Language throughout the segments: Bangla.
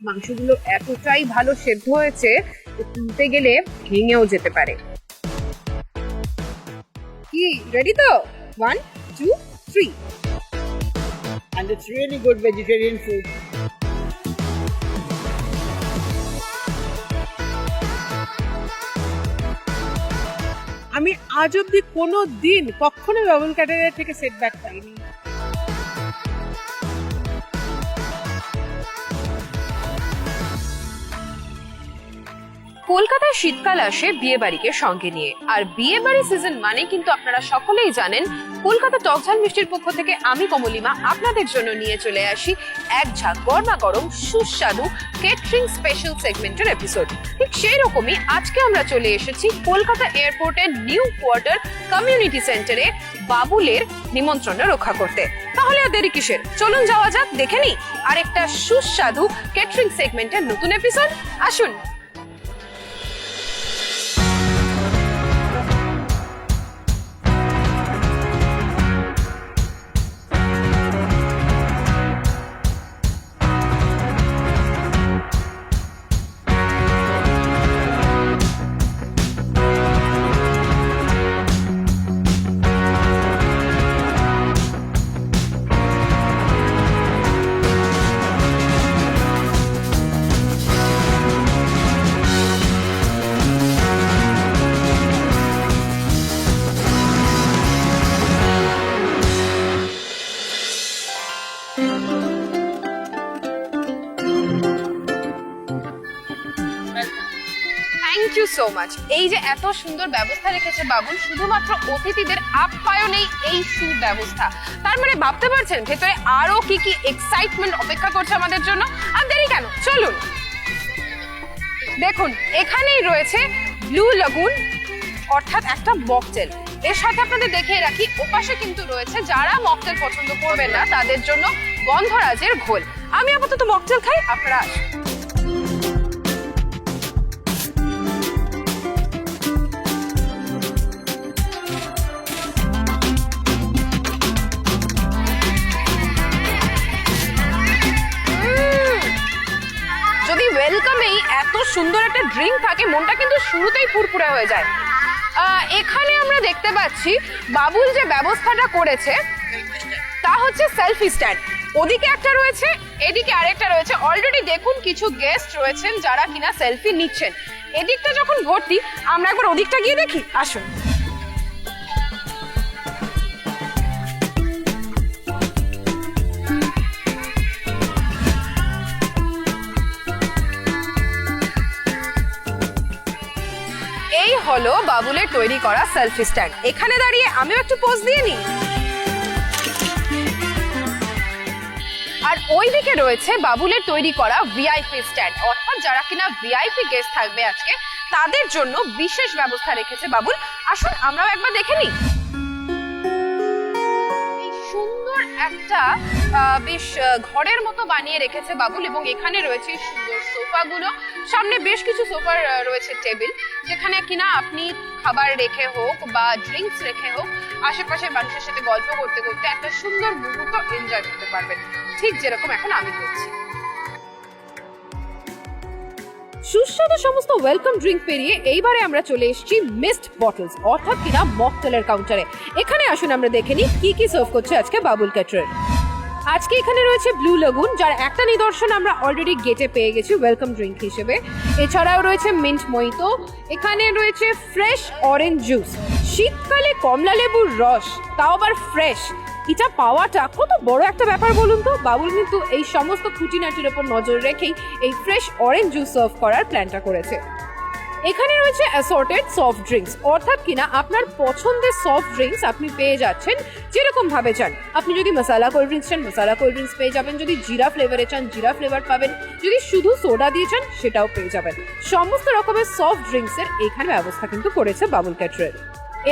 মাংসগুলো এতটাই ভালো সেদ্ধ হয়েছে তুলতে গেলে ভেঙেও যেতে পারে। কি রেডি তো? One two three and it's really good vegetarian food. আমি আজ অব্দি কোনো দিন কখনো বাবুল ক্যাটারের থেকে সেটব্যাক পাইনি। কলকাতায় শীতকাল আসে বিয়ে বাড়িকে সঙ্গে নিয়ে। আর বিয়ে বাড়ি সিজন মানে কিন্তু আপনারা সকলেই জানেন, কলকাতা টকঝাল মিষ্টির পক্ষ থেকে আমি কমলিমা আপনাদের জন্য নিয়ে চলে আসি এক ঝাঁক গরমা গরম সুস্বাদু কেটারিং স্পেশাল সেগমেন্টের এপিসোড ঠিক সেই রকমই আজকে আমরা চলে এসেছি কলকাতা এয়ারপোর্টের নিউ কোয়ার্টার কমিউনিটি সেন্টারে বাবুলের নিমন্ত্রণ রক্ষা করতে। তাহলে আর দেরি কিসের? চলুন যাওয়া যাক, দেখে নি আরেকটা সুস্বাদু কেটারিং সেগমেন্টের নতুন এপিসোড আসুন। সো মাচ এই যে এত সুন্দর ব্যবস্থা রেখেছে বাবুল, শুধুমাত্র অতিথিদের আপ্যায়নেই এই সুব্যবস্থা। তার মানে ভাবতে পারছেন, ভেতরে আরও কি কি এক্সাইটমেন্ট অপেক্ষা করছে আমাদের জন্য? আর দেরি কেন? চলুন। দেখুন, এখানেই রয়েছে ব্লু লাগুন অর্থাৎ একটা মকটেল এর সাথে আপনাদের দেখিয়ে রাখি, ওপাশে কিন্তু রয়েছে যারা মকটেল পছন্দ করবেন না, তাদের জন্য গন্ধরাজের ঘোল। আমি আপাতত মকটেল খাই, আপনারা এত সুন্দর একটা ড্রিঙ্ক থাকে, মনটা কিন্তু শুরুতেই ফুরফুরে হয়ে যায়। এখানে আমরা দেখতে পাচ্ছি, বাবুল যে ব্যবস্থাটা করেছে, তা হচ্ছে সেলফি স্ট্যান্ড ওদিকে একটা রয়েছে, এদিকে আরেকটা রয়েছে। অলরেডি দেখুন কিছু গেস্ট রয়েছেন যারা কিনা সেলফি নিচ্ছেন। এদিকটা যখন ভর্তি, আমরা একবার ওদিকটা গিয়ে দেখি, আসুন। হলো বাবুলের তৈরি করা সেলফি স্ট্যান্ড এখানে দাঁড়িয়ে আমিও একটু পোজ দিয়ে নিই। আর ওইদিকে রয়েছে বাবুলের তৈরি করা ভিআইপি স্ট্যান্ড অর্থাৎ যারা কিনা ভিআইপি গেস্ট থাকবে আজকে, তাদের জন্য বিশেষ ব্যবস্থা রেখেছে বাবুল। আসুন আমরাও একবার দেখে নিই। সুন্দর একটা বেশ ঘরের মতো বানিয়ে রেখেছে বাবুল এবং এখানে রয়েছে সুন্দর সোফাগুলো। সামনে বেশ কিছু সোফার রয়েছে টেবিল, যেখানে কিনা আপনি খাবার রেখে হোক বা ড্রিঙ্কস রেখে হোক, আশেপাশের মানুষের সাথে গল্প করতে করতে একটা সুন্দর মুহূর্ত এনজয় করতে পারবেন। ঠিক যেরকম এখন আমি করছি। সুস্বাদু সমস্ত ওয়েলকাম ড্রিঙ্ক পেরিয়ে এইবারে আমরা চলে এসেছি মিস্ট বটলস অর্থাৎ কিনা মকটেলের কাউন্টারে এখানে আসুন, আমরা দেখে নিই কি কি সার্ভ করছে আজকে বাবুল ক্যাটারার আজকে এখানে রয়েছে ব্লু লাগুন যার একটা নিদর্শন আমরা অলরেডি গেটে পেয়ে গেছি ওয়েলকাম ড্রিঙ্ক হিসেবে। এছাড়াও রয়েছে মিন্ট মইতো এখানে রয়েছে ফ্রেশ অরেঞ্জ জুস শীতকালে কমলা লেবুর রস, তাও আবার ফ্রেশ এটা পাওয়াটা কত বড় একটা ব্যাপার বলুন তো? বাবুল কিন্তু এই সমস্ত খুঁটিনাটির ওপর নজর রেখেই এই ফ্রেশ অরেঞ্জ জুস সার্ভ করার প্ল্যানটা করেছে। এখানে রয়েছে অ্যাসর্টেড সফট ড্রিঙ্কস অর্থাৎ কিনা আপনার পছন্দের সফট ড্রিঙ্কস আপনি পেয়ে যাচ্ছেন যেরকম ভাবে চান। আপনি যদি মশালা কোল্ড ড্রিঙ্কস চান মশালা কোল্ড ড্রিঙ্কস পেয়ে যাবেন। যদি জিরা ফ্লেভারে চান, জিরা ফ্লেভার পাবেন। যদি শুধু সোডা দিয়ে চান, সেটাও পেয়ে যাবেন। সমস্ত রকমের সফট ড্রিঙ্কসের এখানে ব্যবস্থা কিন্তু করেছে বাবুল ক্যাটারের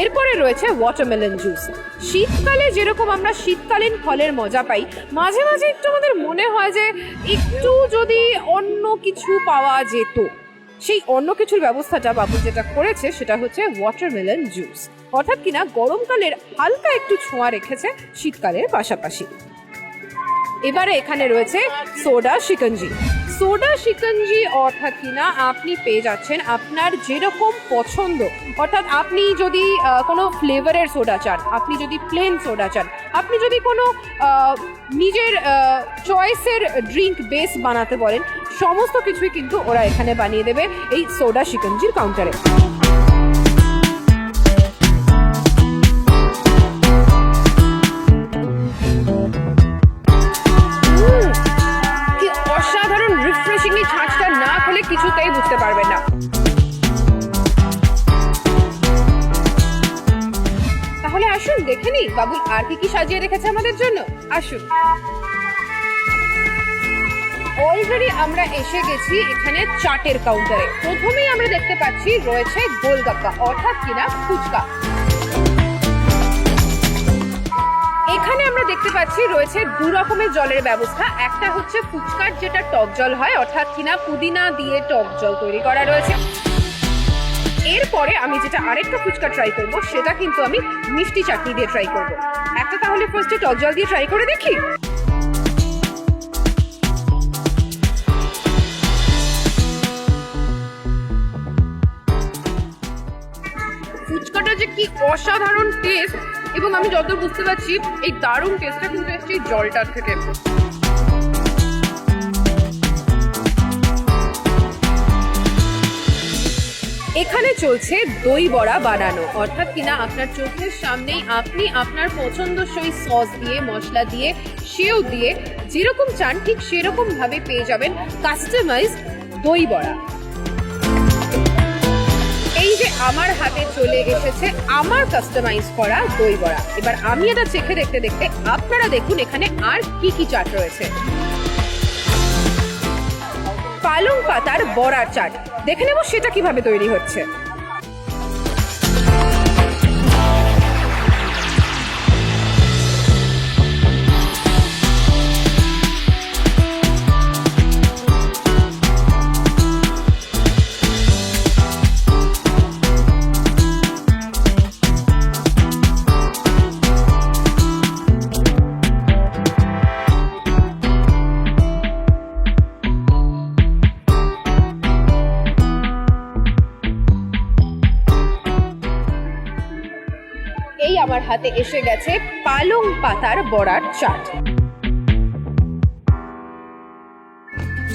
এরপরে রয়েছে ওয়াটারমেলন জুস শীতকালে যেরকম আমরা শীতকালীন ফলের মজা পাই, মাঝে মাঝে একটু আমাদের মনে হয় যে একটু যদি অন্য কিছু পাওয়া যেত সেই অন্য কিছুর ব্যবস্থাটা বাবু যেটা করেছে সেটা হচ্ছে ওয়াটারমেলন জুস অর্থাৎ কিনা গরমকালের হালকা একটু ছোঁয়া রেখেছে শীতকালের পাশাপাশি। এবারে এখানে রয়েছে সোডা শিকঞ্জি সোডা শিকঞ্জি অর্থাৎ কিনা আপনি পেয়ে যাচ্ছেন আপনার যেরকম পছন্দ। অর্থাৎ আপনি যদি কোনো ফ্লেভারের সোডা চান, আপনি যদি প্লেন সোডা চান, আপনি যদি কোনো নিজের চয়েসের ড্রিঙ্ক বেস বানাতে বলেন, সমস্ত কিছুই কিন্তু ওরা এখানে বানিয়ে দেবে এই সোডা শিকঞ্জির কাউন্টারে বাবুল আর কি কি সাজিয়ে রেখেছে আমাদের জন্য? আসুন। অলরেডি আমরা এসে গেছি এখানে চাটের কাউন্টারে প্রথমেই আমরা দেখতে পাচ্ছি রয়েছে গোলগাপ্পা, অর্থাৎ কিনা ফুচকা। এখানে আমরা দেখতে পাচ্ছি রয়েছে দু রকমের জলের ব্যবস্থা। একটা হচ্ছে ফুচকার, যেটা টক জল হয়, অর্থাৎ কিনা পুদিনা দিয়ে টক জল তৈরি করা রয়েছে। এরপরে আমি যেটা আরেকটা ফুচকা ট্রাই করব, সেটা কিন্তু আমি মিষ্টি চাটনি দিয়ে ট্রাই করব। একটা তাহলে ফার্স্টে টক জল দিয়ে ট্রাই করে দেখি। ফুচকাটা যে কি অসাধারণ টেস্ট এবং আমি যত বুঝতে পারছি, এই দারুণ টেস্টটা কিন্তু এসছে জলটার থেকে। এখানে চলছে দই বড়া বানানো। অর্থাৎ কিনা আপনার চোখের সামনেই আপনি আপনার পছন্দসই সস দিয়ে, মশলা দিয়ে, সেও দিয়ে যেরকম চান ঠিক সেরকম ভাবে পেয়ে যাবেন কাস্টমাইজ দই বড়া। এই যে আমার হাতে চলে এসেছে আমার কাস্টমাইজ করা দই বড়া। এবার আমি এটা চেখে দেখতে দেখতে আপনারা দেখুন এখানে আর কি কি চাট রয়েছে। পালং পাতার বড়ার চাট। দেখে নেব সেটা কীভাবে তৈরি হচ্ছে। গেছে পালং পাতার বড়ার চাট।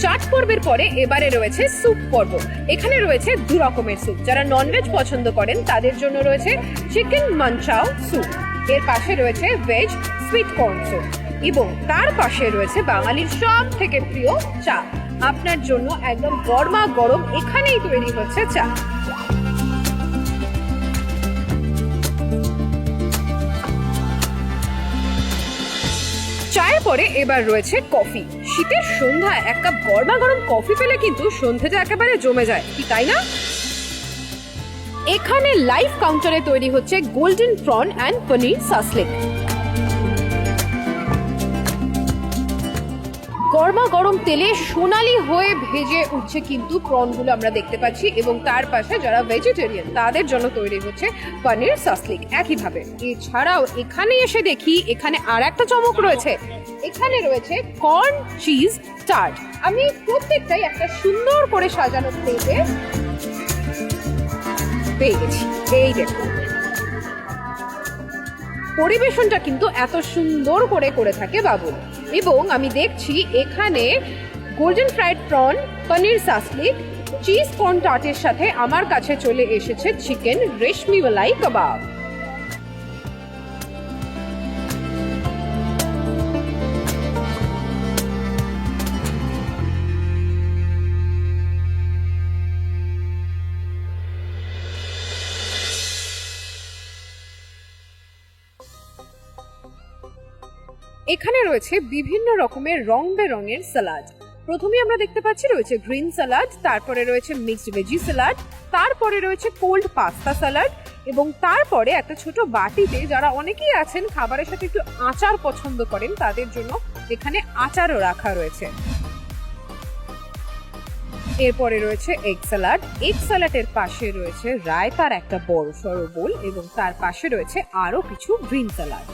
চাট পর্বের পরে এবারে রয়েছে স্যুপ পর্ব। এখানে রয়েছে দু রকমের স্যুপ। যারা ননভেজ পছন্দ করেন, তাদের জন্য রয়েছে চিকেন মাঞ্চাও স্যুপ এর পাশে রয়েছে ভেজ সুইট কর্ন স্যুপ এবং তার পাশে রয়েছে বাঙালির সব থেকে প্রিয় চা। আপনার জন্য একদম গরমা গরম এখানেই তৈরি হচ্ছে চা। চায়ের পরে এবার রয়েছে কফি। শীতের সন্ধ্যায় এক কাপ গরমা গরম কফি পেলে কিন্তু সন্ধ্যাটা একেবারে জমে যায়। কি তাই না? এখানে লাইফ কাউন্টারে তৈরি হচ্ছে golden prawn and paneer shashlik গরমা গরম তেলে সোনালি হয়ে ভেজে উঠছে কিন্তু প্রনগুলো আমরা দেখতে পাচ্ছি এবং তার পাশে যারা ভেজিটেরিয়ান তাদের জন্য তৈরি হচ্ছে পনির সাসলিক একইভাবে। এছাড়াও এখানে এসে দেখি, এখানে আর একটা চমক রয়েছে। এখানে রয়েছে কর্ন চিজ টার্ট আমি প্রত্যেকটাই একটা সুন্দর করে সাজানো প্লেটে পেয়ে গেছি। এই দেখুন। পরিবেশনটা কিন্তু এত সুন্দর করে করে থাকে বাবুল এবং আমি দেখছি এখানে golden fried prawn paneer shashlik cheese corn টাটের সাথে আমার কাছে চলে এসেছে চিকেন রেশমিওয়ালাই কাবাব রয়েছে বিভিন্ন রকমের রং বেরঙের সালাদ। প্রথমে আমরা দেখতে পাচ্ছি রয়েছে গ্রিন সালাড তারপরে রয়েছে মিক্সড ভেজি সালাড তারপরে রয়েছে কোল্ড পাস্তা সালাড এবং তারপরে একটা ছোট বাটিতে যারা অনেকেই আছেন, খাবারের সাথে একটু আচার পছন্দ করেন, তাদের জন্য এখানে আচারও রাখা রয়েছে। এরপরে রয়েছে এগ স্যালাড এগ স্যালাডের পাশে রয়েছে রায়তার একটা বড় সড়ো বোল এবং তার পাশে রয়েছে আরও কিছু গ্রিন স্যালাড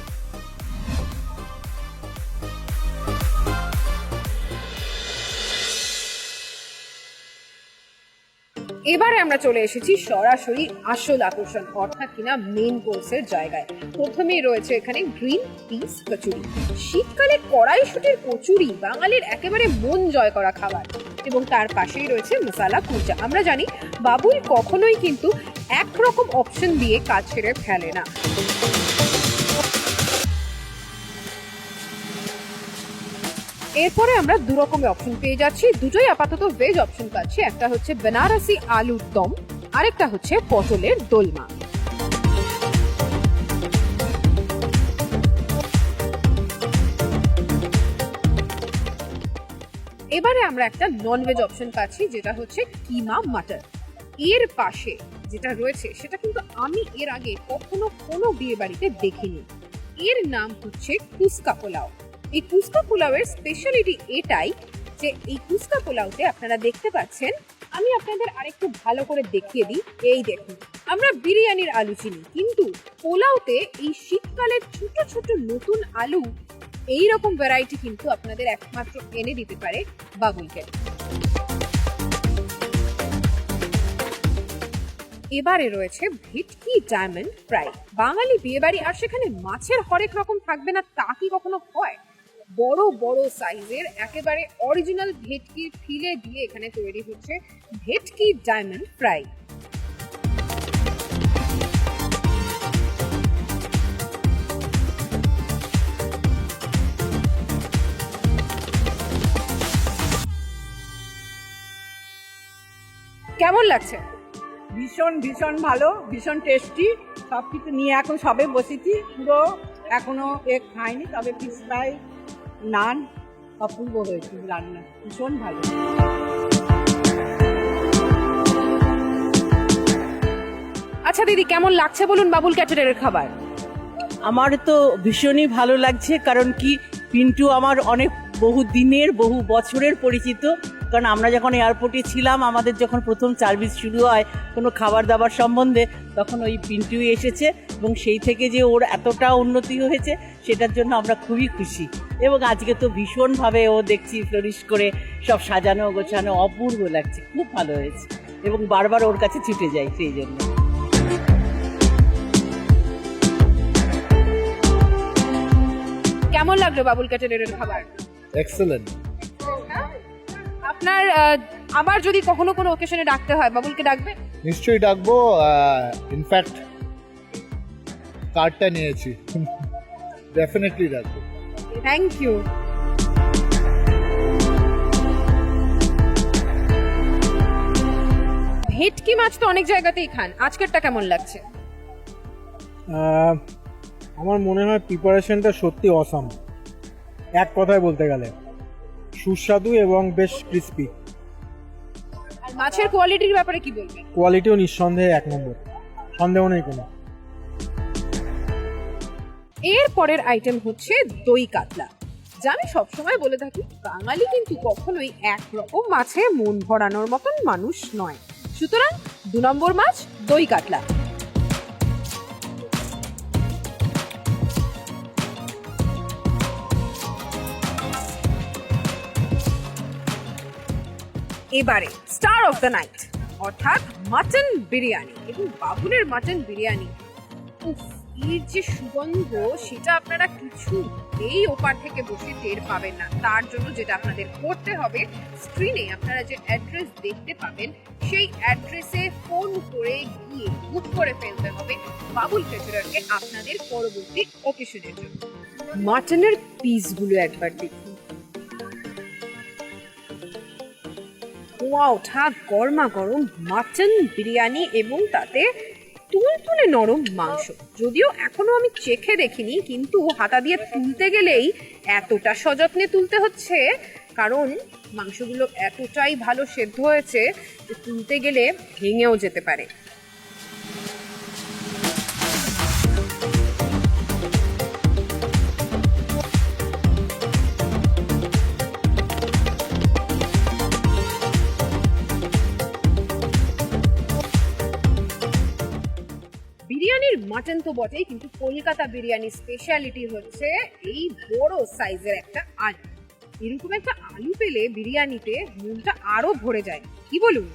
এবারে আমরা চলে এসেছি সরাসরি আসল আকর্ষণ, অর্থাৎ কিনা মেন কোর্সের জায়গায়। প্রথমেই রয়েছে এখানে গ্রিন পিস কচুরি। শীতকালে কড়াইশুটির কচুরি বাঙালির একেবারে মন জয় করা খাবার। এবং তার পাশেই রয়েছে মশালা কুলচা। আমরা জানি বাবুল কখনোই কিন্তু একরকম অপশন দিয়ে কাজ ছেড়ে ফেলে না। এরপরে আমরা দু রকমের অপশন পেয়ে যাচ্ছি। দুটোই আপাতত ভেজ অপশন পাচ্ছি। একটা হচ্ছে বেনারসি আলুর দম, আরেকটা হচ্ছে পটলের দোলমা। এবারে আমরা একটা ননভেজ অপশন পাচ্ছি, যেটা হচ্ছে কিমা মাটন এর পাশে যেটা রয়েছে, সেটা কিন্তু আমি এর আগে কখনো কোনো বিয়ে বাড়িতে দেখিনি। এর নাম হচ্ছে কুস্কা পোলাও। এই কুস্কা পোলাওয়ের স্পেশালিটি এটাই যে এই কুস্কা পোলাওতে আপনারা দেখতে পাচ্ছেন, আমি আপনাদের আরেকটু ভালো করে দেখিয়ে দিই। এই দেখুন, আমরা বিরিয়ানির আলু চিনি, কিন্তু পোলাওতে এই শীতকালের ছোট ছোট নতুন আলু এই রকম ভ্যারাইটি কিন্তু আপনাদের একমাত্র এনে দিতে পারে বাবুলকে এবারে রয়েছে ভিটকি ডায়মন্ড ফ্রাই বাঙালি বিয়েবাড়ি আর সেখানে মাছের হরেক রকম থাকবে না, তা কি কখনো হয়? বড় বড় সাইজের একেবারে অরিজিনাল ভেটকি ফিলে দিয়ে এখানে তৈরি হচ্ছে ভেটকি ডায়মন্ড ফ্রাই কেমন লাগছে? ভীষণ ভীষণ ভালো, ভীষণ টেস্টি সব কিছু নিয়ে এখন সবে বসেছি। পুরো এখনও এ খাইনি, তবে ফিস ফ্রাই নান অপূর্ব হয়েছে রান্না ভীষণ ভালো। আচ্ছা দিদি কেমন লাগছে বলুন বাবুল ক্যাটারের খাবার? আমার তো ভীষণই ভালো লাগছে কারণ কি পিন্টু আমার অনেক বহু দিনের বহু বছরের পরিচিত। কারণ আমরা যখন এয়ারপোর্টে ছিলাম আমাদের যখন প্রথম সার্ভিস শুরু হয় কোনো খাবার দাবার সম্বন্ধে তখন ওই পিন্টুই এসেছে এবং সেই থেকে যে ওর এতটা উন্নতি হয়েছে সেটার জন্য আমরা খুবই খুশি। এবং আজকে তো ভীষণভাবে ও দেখছি ফ্লোরিশ করে সব সাজানো গোছানো অপূর্ব লাগছে খুব ভালো হয়েছে। এবং বারবার ওর কাছে ছুটে যাই সেই জন্য। কেমন লাগল বাবুল ক্যাটারের খাবার? এক্সেলেন্ট আপনার আবার যদি কখনো কোনো ওকেশনে ডাকতে হয় বাবুলকে ডাকবে? নিশ্চয়ই ডাকবো ইনফ্যাক্ট কার্ডটা নিয়েছি। ডেফিনেটলি ডাকবো। থ্যাংক ইউ ভেটকি মাছ তো অনেক জায়গাতেই খান। আজকেরটা কেমন লাগছে? আমার মনে হয় প্রিপারেশনটা সত্যি অসাম এক কথায় বলতে গেলে। সুস্বাদু এবং বেশ ক্রিস্পি আর মাছের কোয়ালিটির ব্যাপারে কি বলবেন? কোয়ালিটিও নিঃসন্দেহে এক নম্বর। সন্দেহ নেই কোনো। এর পরের আইটেম হচ্ছে দই কাতলা। যা আমি সবসময় বলে থাকি বাঙালি কিন্তু কখনোই একরকম মাছে মন ভরানোর মতন মানুষ নয়। সুতরাং দু নম্বর মাছ দই কাতলা। এবারে স্টার অফ দ্য নাইট অর্থাৎ মাটন বিরিয়ানি এবং বাবুলের মাটন বিরিয়ানি। উফ, এর যে সুগন্ধ, সেটা আপনারা কিছু এই ওপার থেকে বসে টের পাবেন না। তার জন্য যেটা আপনাদের করতে হবে স্ক্রিনে আপনারা যে অ্যাড্রেস দেখতে পাবেন, সেই অ্যাড্রেসে ফোন করে গিয়ে বুক করে ফেলতে হবে বাবুল ক্যাটারারকে আপনাদের পরবর্তী অকেশনের জন্য। মাটনের পিসগুলো একবার দেখুন। ধোঁয়া ওঠা, গরমা গরম মাটন বিরিয়ানি এবং তাতে তুলতুলে নরম মাংস। যদিও এখনও আমি চেখে দেখিনি, কিন্তু হাতা দিয়ে তুলতে গেলেই এতটা সযত্নে তুলতে হচ্ছে, কারণ মাংসগুলো এতটাই ভালো সেদ্ধ হয়েছে যে তুলতে গেলে ভেঙেও যেতে পারে। মাটন তো বটেই, কিন্তু কলকাতা বিরিয়ানির স্পেশালিটি হচ্ছে এই বড় সাইজের একটা আলু। এরকম একটা আলু পেলে বিরিয়ানিতে মনটা আরও ভরে যায়। কি বলুন?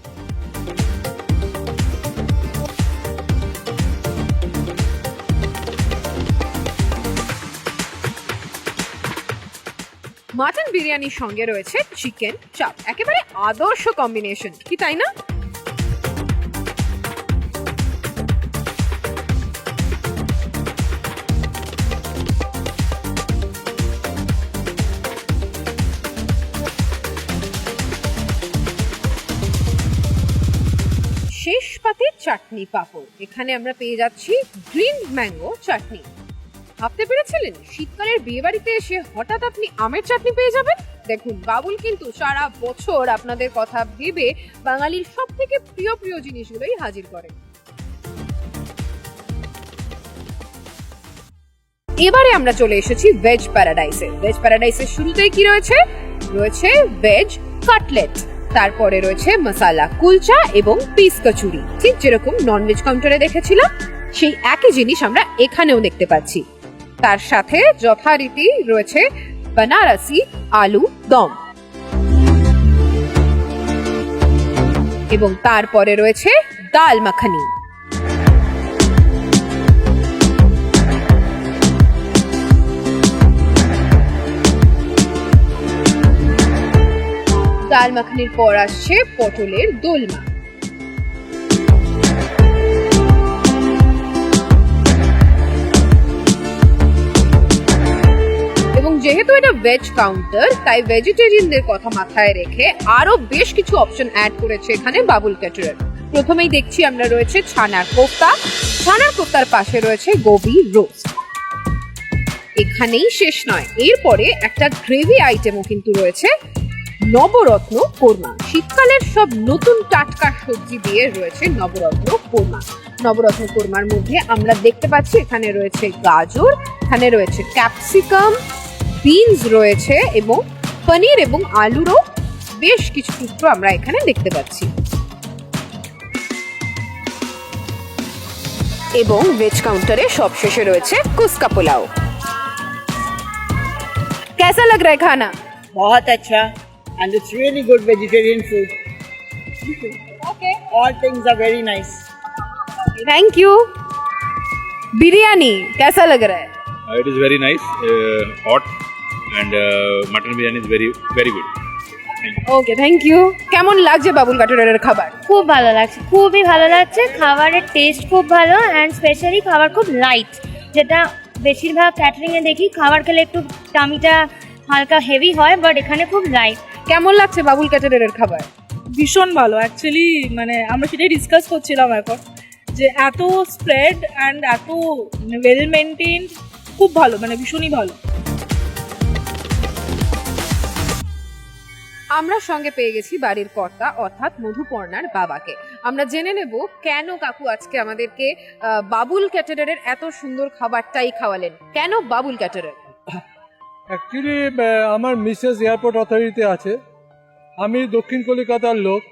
মাটন বিরিয়ানির সঙ্গে রয়েছে চিকেন চাপ। একেবারে আদর্শ কম্বিনেশন কি তাই না? চাটনি পাঁপড়। এখানে আমরা পেয়ে যাচ্ছি গ্রিন ম্যাঙ্গো চাটনি। ভাবতে পেরেছিলেন? শীতকালের বিয়ে বাড়িতে এসে হঠাৎ আপনি আমের চাটনি পেয়ে যাবেন? দেখুন, বাবুল কিন্তু সারা বছর আপনাদের কথা ভেবে বাঙালির সব থেকে প্রিয় প্রিয় জিনিসগুলোই হাজির করে এবারে আমরা চলে এসেছি ভেজ প্যারাডাইসে ভেজ প্যারাডাইসের শুরুতেই কি রয়েছে? রয়েছে ভেজ কাটলেট তারপরে রয়েছে মশালা, কুলচা এবং পিস কচুরি। ঠিক যেরকম ননভেজ কাউন্টারে দেখেছিলাম, সেই একই জিনিস আমরা এখানেও দেখতে পাচ্ছি। তার সাথে যথারীতি রয়েছে বানারসি আলু দম। এবং তারপরে রয়েছে ডাল মাখানি। ডাল মাখানির পর আসছে পটলের দোলমা। এবং যেহেতু এটা ভেজ কাউন্টার তাই ভেজিটেরিয়ানদের কথা মাথায় রেখে আরও বেশ কিছু অপশন অ্যাড করেছে এখানে বাবুল ক্যাটারার। প্রথমেই দেখছি আমরা রয়েছে ছানার কোফতা। ছানার কোফতার পাশে রয়েছে গোবি রোস্ট এখানেই শেষ নয়, এরপরে একটা গ্রেভি আইটেমও কিন্তু রয়েছে। নবরত্ন কোরমা শীতকালের সব নতুন টাটকা সবজি দিয়ে রয়েছে নবরত্ন কোরমা নবরত্ন কোরমার মধ্যে আমরা দেখতে পাচ্ছি এখানে রয়েছে গাজর এখানে রয়েছে ক্যাপসিকাম বিনস রয়েছে এবং পনির এবং আলুরও বেশ কিছু টুকরো আমরা এখানে দেখতে পাচ্ছি এবং ভেজ কাউন্টারে সবশেষে রয়েছে কুসকা পোলাও कैसा लग रहा है खाना बहुत अच्छा and it's really good vegetarian food. Okay. All things are very nice. Thank you biryani कैसा लग रहा है Uh, it is very nice, uh, hot, and uh, mutton biryani is very very good. Thank you. Okay thank you কেমন লাগছে বাবুল কাটুরের খাবার খুব ভালো লাগছে খুবই ভালো লাগছে খাবারের টেস্ট খুব ভালো অ্যান্ড স্পেশালি খাবার খুব লাইট যেটা বেশিরভাগ ক্যাটারিংয়ে দেখি খাবার খেলে একটু টামিটা হালকা হেভি হয় বাট এখানে খুব লাইট কেমন লাগছে বাবুল কাটুরের খাবার? ভীষণ ভালো অ্যাকচুয়ালি মানে আমরা সেটাই ডিসকাস করছিলাম এখন যে এত স্প্রেড অ্যান্ড এত ওয়েল মেনটেন খুব ভালো মানে ভীষণই ভালো। আমরা সঙ্গে পেয়ে গেছি বাড়ির কর্তা অর্থাৎ মধুপর্ণার বাবাকে। আমরা জেনে নেব কেন কাকু আজকে আমাদেরকে বাবুল ক্যাটারারের এত সুন্দর খাবারটাই খাওয়ালেন। কেন বাবুল ক্যাটারার অ্যাকচুয়ালি আমার মিসেস এয়ারপোর্ট অথরিটিতে আছে। আমি দক্ষিণ কলকাতার লোক।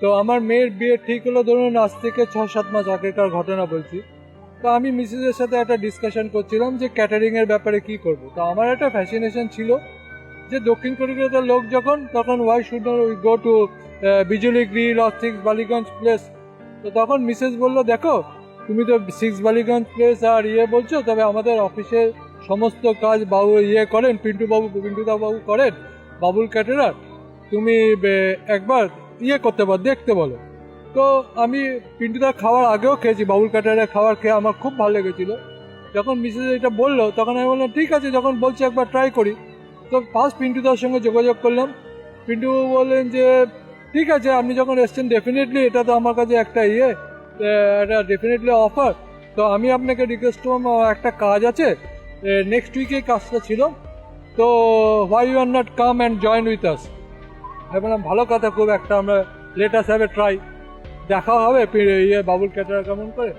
তো আমার মেয়ের বিয়ে ঠিক হলো ধরুন আজ থেকে ছ সাত মাস আগেকার ঘটনা বলছি। তো আমি মিসেসের সাথে একটা ডিসকাশন করছিলাম যে ক্যাটারিংয়ের ব্যাপারে কি করব। তো আমার একটা ফ্যাসিনেশন ছিল যে দক্ষিণ কলকাতার লোক যখন, তখন why should we go to Bijoli grill or six Ballygunge place তো তখন মিসেস বলল, দেখো, তুমি তো সিক্স বালিগঞ্জ প্লেস আর ইয়ে বলছো, তবে আমাদের অফিসের সমস্ত কাজ বাবু ইয়ে করেন পিন্টু বাবু করেন, বাবুল ক্যাটারার। তুমি একবার ইয়ে করতে পারো, দেখতে বলো। তো আমি পিন্টুদার খাওয়ার আগেও খেয়েছি, বাবুল ক্যাটারের খাবার খেয়ে আমার খুব ভালো লেগেছিলো। যখন মিসেস এটা বলল, তখন আমি বললাম, ঠিক আছে, যখন বলছি একবার ট্রাই করি। তো ফার্স্ট পিন্টুদার সঙ্গে যোগাযোগ করলাম। পিন্টু বললেন যে, ঠিক আছে, আপনি যখন এসছেন ডেফিনেটলি এটা তো আমার কাছে একটা ইয়ে একটা ডেফিনেটলি অফার তো আমি আপনাকে রিকোয়েস্ট আমার একটা কাজ আছে নেক্সট উইকে কাজটা ছিল। তো why you are not come and join with us আমি বললাম, ভালো কথা, খুব একটা আমরা লেটাস হ্যাভ এ ট্রাই দেখা হবে ইয়ে বাবুল ক্যাটার কেমন করে।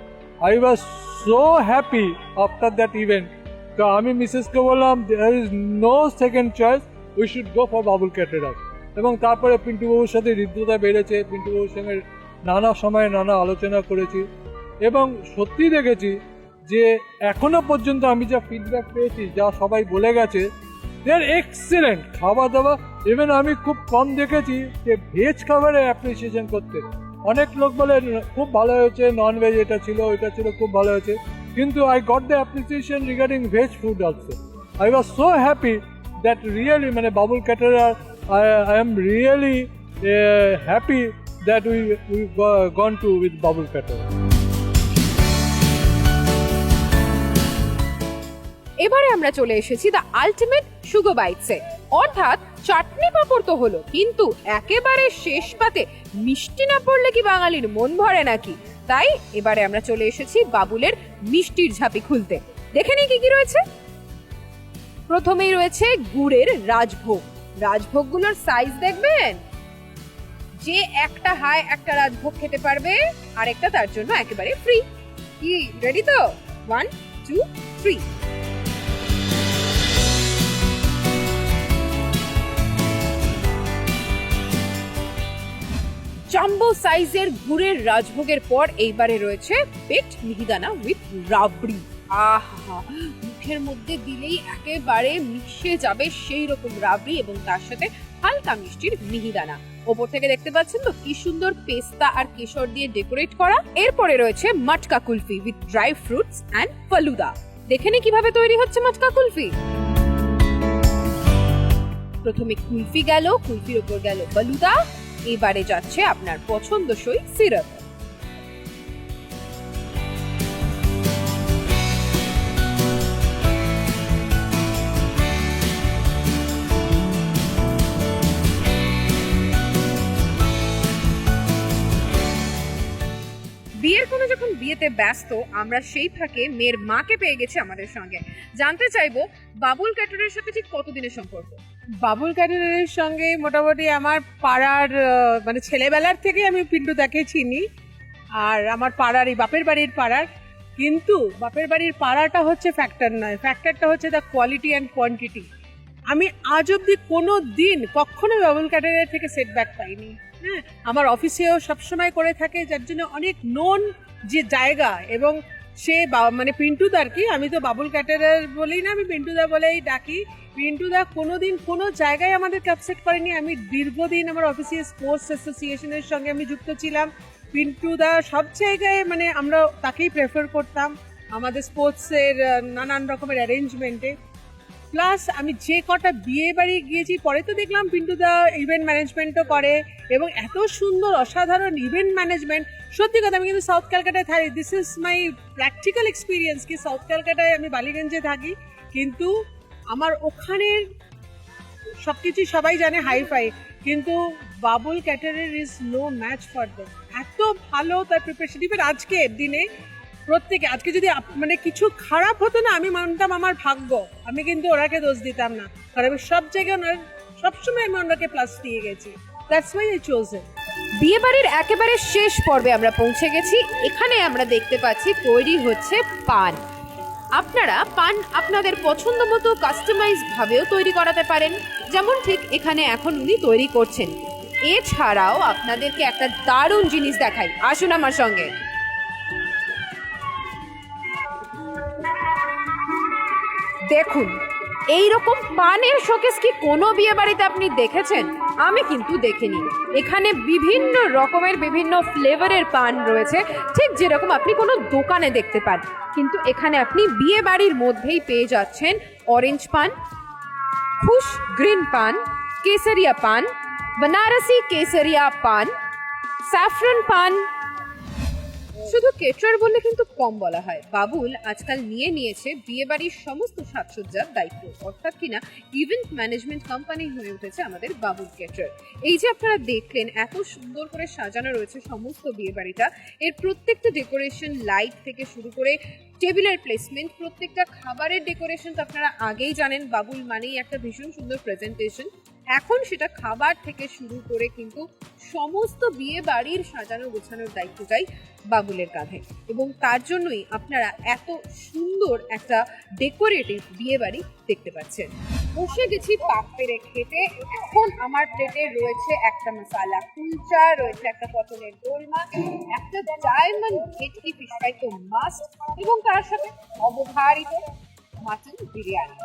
I was so happy after that event তো আমি মিসেসকে বললাম there is no second choice we should go for Babul caterer. এবং তারপরে পিন্টু বাবুর সাথে হৃদ্যতা বেড়েছে, পিন্টু বাবুর সঙ্গে নানা সময়ে নানা আলোচনা করেছি। এবং সত্যি দেখেছি যে এখনও পর্যন্ত আমি যা ফিডব্যাক পেয়েছি, যা সবাই বলে গেছে দেয়ার এক্সিলেন্ট খাওয়া দাওয়া ইভেন আমি খুব কম দেখেছি যে ভেজ খাবারে অ্যাপ্রিসিয়েশন করতে। অনেক লোক বলে, খুব ভালো হয়েছে নন ভেজ এটা ছিল, ওইটা ছিল, খুব ভালো হয়েছে। কিন্তু I got the appreciation regarding veg food also I was so happy that really মানে Babul caterer I I am really happy that we we gone to with Babul caterer এবারে আমরা চলে এসেছি দ্য আলটিমেট সুগো বাইটসে অর্থাৎ চাটনি পাঁপড় তো হলো, কিন্তু একেবারে শেষ পাতে মিষ্টি না পড়লে কি বাঙালির মন ভরে নাকি? তাই এবারে আমরা চলে এসেছি বাবুলের মিষ্টির ঝাঁপি খুলতে। দেখে নিই কি কি রয়েছে। প্রথমেই রয়েছে গুড়ের রাজভোগ। রাজভোগগুলোর সাইজ দেখবেন? যে একটা হায় একটা রাজভোগ খেতে পারবে, আরেকটা তার জন্য একেবারে ফ্রি কি রেডি তো? ওয়ান টু থ্রি জাম্বো সাইজের গুড়ের রাজভোগের পর এইবারে রয়েছে পেট মিহিদানা উইথ রাবড়ি। আহা, মুখের মধ্যে দিলেই একেবারে মিশে যাবে সেই রকম রাবড়ি এবং তার সাথে হালকা মিষ্টির মিহিদানা। ওপর থেকে দেখতে পাচ্ছেন তো কি সুন্দর পেস্তা আর কেশর দিয়ে ডেকোরেট করা। এরপরে রয়েছে matka kulfi with dry fruits and falooda. দেখে নি কীভাবে তৈরি হচ্ছে মটকা কুলফি। প্রথমে কুলফি গেল, কুলফির ওপর গেল ফালুদা। এবারে যাচ্ছে আপনার পছন্দসই সিরাপ। বিয়ের কোনো যখন বিয়েতে ব্যস্ত, আমরা সেই ফাঁকে মেয়ের মাকে পেয়ে গেছি আমাদের সঙ্গে। জানতে চাইব, বাবুল ক্যাটারের সাথে ঠিক কতদিনের সম্পর্ক? বাবুল ক্যাটারের সঙ্গে মোটামুটি আমার পাড়ার মানে ছেলেবেলার থেকে আমি পিন্টুদাকে চিনি। আর আমার পাড়ার এই বাপের বাড়ির পাড়ার। কিন্তু বাপের বাড়ির পাড়াটা হচ্ছে ফ্যাক্টর নয়। ফ্যাক্টরটা হচ্ছে দ্য কোয়ালিটি অ্যান্ড কোয়ান্টিটি আমি আজ অবধি কোনো দিন কখনো বাবুল ক্যাটারের থেকে সেটব্যাক পাইনি। হ্যাঁ আমার অফিসেও সবসময় করে থাকে, যার জন্য অনেক নোন যে জায়গা এবং সে মানে পিন্টুদা আর কি আমি তো বাবুল ক্যাটারার বলেই না, আমি পিন্টুদা বলেই ডাকি। পিন্টুদা কোনোদিন কোনো জায়গায় আমাদের ক্যাপসেট করেনি। আমি দীর্ঘদিন আমার অফিসে স্পোর্টস অ্যাসোসিয়েশনের সঙ্গে আমি যুক্ত ছিলাম। পিন্টুদা সব জায়গায় মানে আমরা তাকেই প্রেফার করতাম আমাদের স্পোর্টসের নানান রকমের অ্যারেঞ্জমেন্টে প্লাস আমি যে কটা বিয়ে বাড়ি গিয়েছি, পরে তো দেখলাম পিন্টুদা ইভেন্ট ম্যানেজমেন্টও করে এবং এত সুন্দর, অসাধারণ ইভেন্ট ম্যানেজমেন্ট সত্যি কথা, আমি কিন্তু সাউথ ক্যালকাটায় থাকি। This is my practical experience কি? সাউথ ক্যালকাটায় আমি বালিগঞ্জে থাকি। কিন্তু আমার ওখানের সব কিছুই সবাই জানে হাই ফাই কিন্তু Babul ক্যাটারের is no match for them এত ভালো তার প্রিপারেশন ইভেন আজকের দিনে প্রত্যেকে, আজকে যদি মানে কিছু খারাপ হতো না, আমি মানতাম আমার ভাগ্য। আমি কিন্তু ওনাকে দোষ দিতাম না। কারণ আমি সব জায়গায় ওনার সবসময় আমি ওনাকে প্লাস দিয়ে গেছি। দ্যাটস ওয়াই আই চোজ বিয়ে বাড়ির একেবারে শেষ পর্বে আমরা পৌঁছে গেছি। এখানে আমরা দেখতে পাচ্ছি তৈরি হচ্ছে পান। আপনারা পান আপনাদের পছন্দ মতো কাস্টমাইজ ভাবেও তৈরি করাতে পারেন, যেমন ঠিক এখানে এখন উনি তৈরি করছেন। এছাড়াও আপনাদেরকে একটা দারুণ জিনিস দেখাই। আসুন আমার সঙ্গে। দেখুন এই রকম পানের শোকেস কি কোনো বিয়ে বাড়িতে আপনি দেখেছেন? আমি কিন্তু দেখিনি। এখানে বিভিন্ন রকমের বিভিন্ন ফ্লেভারের পান রয়েছে। ঠিক যেরকম আপনি কোনো দোকানে দেখতে পান। কিন্তু এখানে আপনি বিয়ে বাড়ির মধ্যেই পেয়ে যাচ্ছেন অরেঞ্জ পান, খুশ গ্রিন পান, কেসারিয়া পান, বেনারসি কেসারিয়া পান স্যাফরন পান শুধু কেটার বললে কিন্তু কম বলা হয়। বাবুল আজকাল নিয়ে নিয়েছে বিয়েবাড়ির সমস্ত সাজসজ্জার দায়িত্ব। অর্থাৎ কিনা ইভেন্ট ম্যানেজমেন্ট কোম্পানি হয়ে উঠেছে আমাদের বাবুল কেটার এই যে আপনারা দেখলেন, এত সুন্দর করে সাজানো রয়েছে সমস্ত বিয়েবাড়িটা। এর প্রত্যেকটা ডেকোরেশন লাইট থেকে শুরু করে টেবিলের প্লেসমেন্ট প্রত্যেকটা খাবারের ডেকোরেশন তো আপনারা আগেই জানেন। বাবুল মানেই একটা ভীষণ সুন্দর প্রেজেন্টেশন এখন সেটা খাবার থেকে শুরু করে কিন্তু সমস্ত বিয়ে বাড়ির সাজানো গোছানোর দায়িত্ব দায়িত্বটাই বাবুলের কাঁধে। এবং তার জন্যই আপনারা এত সুন্দর একটা ডেকোরেটিভ বিয়ে বাড়ি দেখতে পাচ্ছেন। বসে গেছি পাক পেরে খেতে। এখন আমার প্লেটে রয়েছে একটা মশালা কুলচা, রয়েছে একটা পটলের দোলমা একটা ডায়মন্ড ভেটকি ফিশ তো মাস্ট এবং তার সাথে অবধারিত মাটন বিরিয়ানি।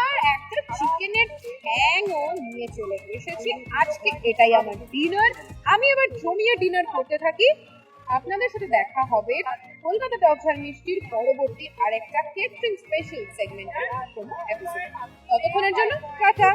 আর একটা চিকেনের ঠ্যাংও নিয়ে চলে এসেছি। আজকে এটাই আমার ডিনার। আমি আবার জমিয়ে ডিনার করতে থাকি। আপনাদের সাথে দেখা হবে কলকাতা টকঝাল মিষ্টির পরবর্তী আরেকটা কেটরিং স্পেশাল সেগমেন্টের কোনো এপিসোড ততক্ষণের জন্য টাটা।